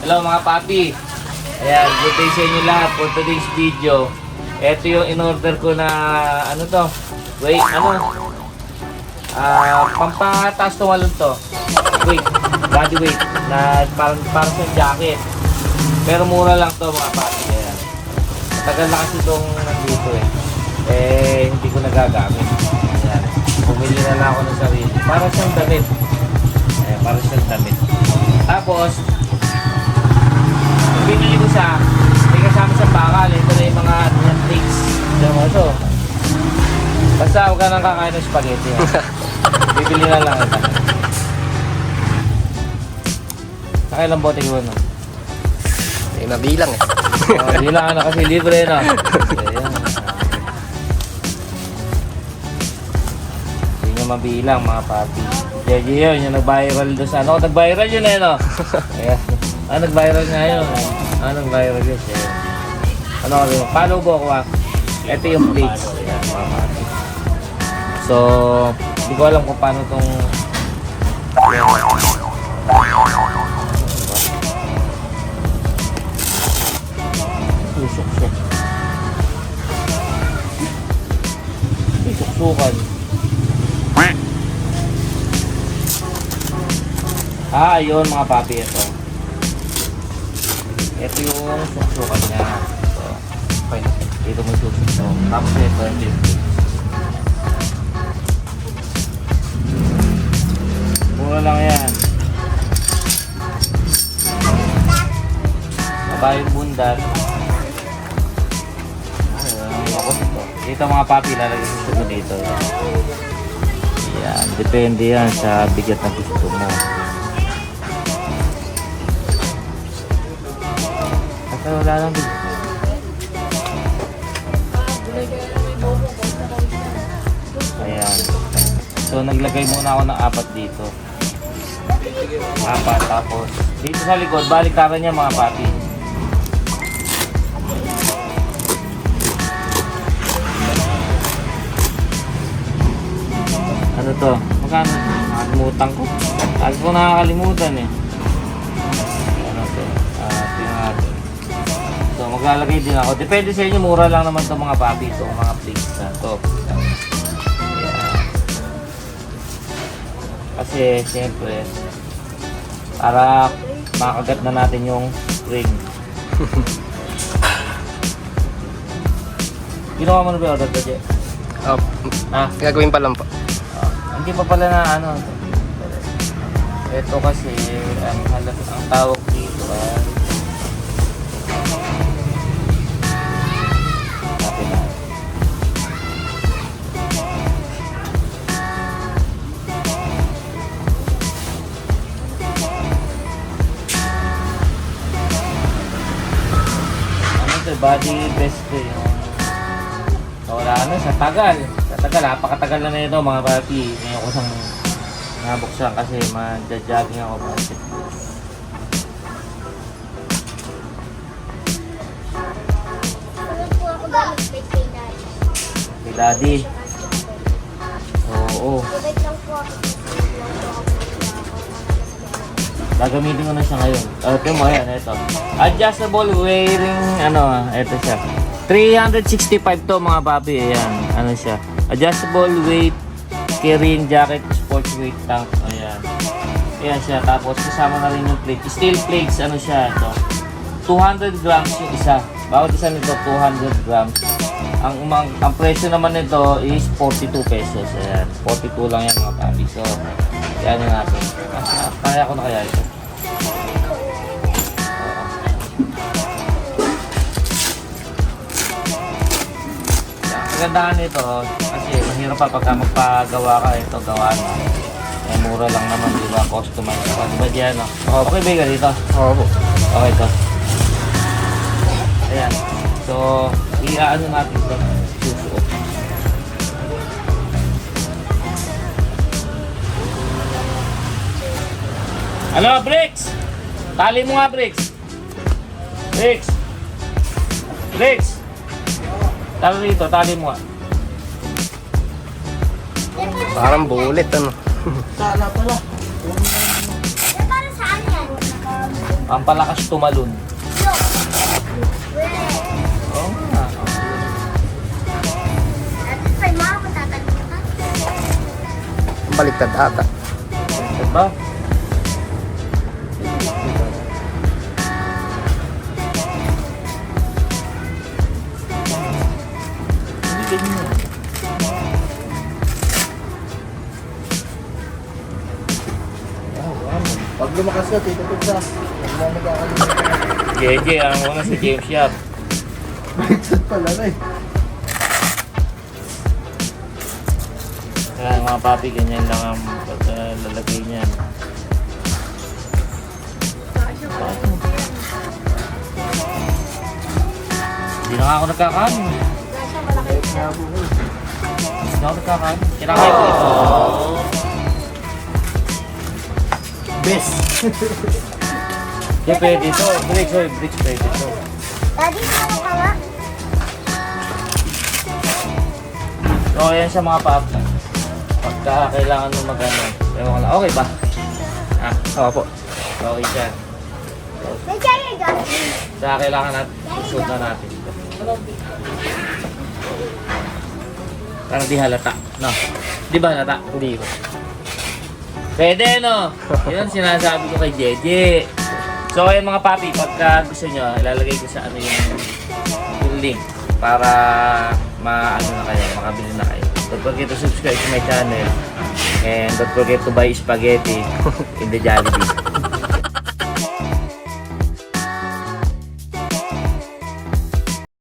Hello mga papi. Ayan, good day sa inyo lahat for today's video. Ito yung in-order ko na ano to? Wait, ano? Ah, pampataas tumalon to. Wait, body weight na parang parang sa jacket. Pero mura lang to mga papi. Ayan. Matagal na kasi itong nandito eh. Eh, hindi ko nagagamit. Ayan. Bumili na lang ako ng sarili. Para siyang damit. Ayan, para siyang damit. Tapos, binili ko siya, may kasama sa bakal. Ito na yung mga Netflix. Diyan mo ito. Basta huwag ka nang kakain ng spaghetti. Bibili na lang ito. Nakailang bote ko no? May nabilang eh. Oh, hindi lang na kasi libre na. Ayan. Hindi nyo mabilang mga papi. Jeje yun, yung nag-viral doon sa ano. Nag-viral yun eh, no? Ayan. Ah, nag-viral nga yun. Ah, nag-viral yun siya. Ano kami, follow mo ako ah. Ito yung plates. Ayan, mga papi. So, hindi ko alam kung paano tong susok-sok. Susok-sukan. Ah, ayun mga papi ito. Ito yung suksukan niya. So, okay. Dito mo susok. Tapos ito yung Mura lang yan. Mabayong bundat. Ako dito. Dito mga papi, lalagay gusto mo dito. Yan, depende yan sa bigat na gusto mo. Kasi wala lang dito. Ayan. So, naglagay muna ako ng apat dito. Apat, tapos dito sa likod, balikaran niya mga papi. Ano to? Magkano? Nakalimutan ko. Lagi ko nakakalimutan eh. Maglalagay din ako. Depende sa inyo, mura lang naman to mga papi. Ito, mga plates na to. Yan. Kasi, siyempre, para makagat na natin yung spring. Ginawa mo na ba yung order ko, Je? Oh, Ah? gagawin pa lang po. Ah, hindi pa pala na ano. Ito kasi ang halat ang tawag body best yung So, wala na, sa tagal. Sa tagal, napakatagal na na ito mga papi. Ngayon ko sang nabuksan kasi magja-jogging ako may kay daddy. Oo, Mabait lang gagamitin ko na siya ngayon. Uh, ito mo, ayan, ito. Adjustable wearing, ano, ito siya. 365 to mga papi, ayan. Ano siya. Adjustable weight carrying jacket sports weight tank. Ayan. Ayan siya. Tapos kasama na rin yung plate. Steel plates, ano siya, ito. 200 grams yung isa. Bawat isa nito 200 grams. Ang umang ang presyo naman nito is 42 pesos. Ayan. 42 lang yan mga papi. So, yan na natin. Ah, kaya ko na kaya ito. Kagandahan nito, kasi mahirap pa pagka magpagawa ka, ito gawa na. Eh, mura lang naman, di ba? Customize pa. Di ba diyan, no? Okay ba yung dito? Oo po. Okay to. Ayan. So, i-ano natin ito. Susuot. Ano, Bricks? Tali mo nga, Bricks. Bricks. Bricks. Tali rito, tali mo nga. Parang bullet ano. Eh, para saan yan? Ang palakas tumalon. Oo nga. Baliktad ata. Diba? Hindi ganyan. Pag lumakas ka, mo magkakalimutan. JJ, ang una si James Yap. Baliktad pala na eh. Kaya mga papi, ganyan lang ang paglalagay niyan. Hindi na nga ako nagkakanin. Hindi ako nagkakanin. Kinakain ko ito. Best. Hindi pwede ito. Bricks, oy, bricks pwede ito. Daddy, ano ka nga? So, ayan sa mga papa. Pagka kailangan mo mag-ano. Ewan ko lang. Okay ba? Ah, Oo po. okay siya. May Daddy. Kaya kailangan natin, susunod na natin. Parang di halata. No? Di ba halata? Hindi ko. Pwede, no? Yun sinasabi ko kay Jeje. So, ayun mga papi, pagka gusto nyo, ilalagay ko sa ano yung, yung link para ma-ano na kayo, makabili na kayo. Don't forget to subscribe to my channel. And don't forget to buy spaghetti in the Jollibee.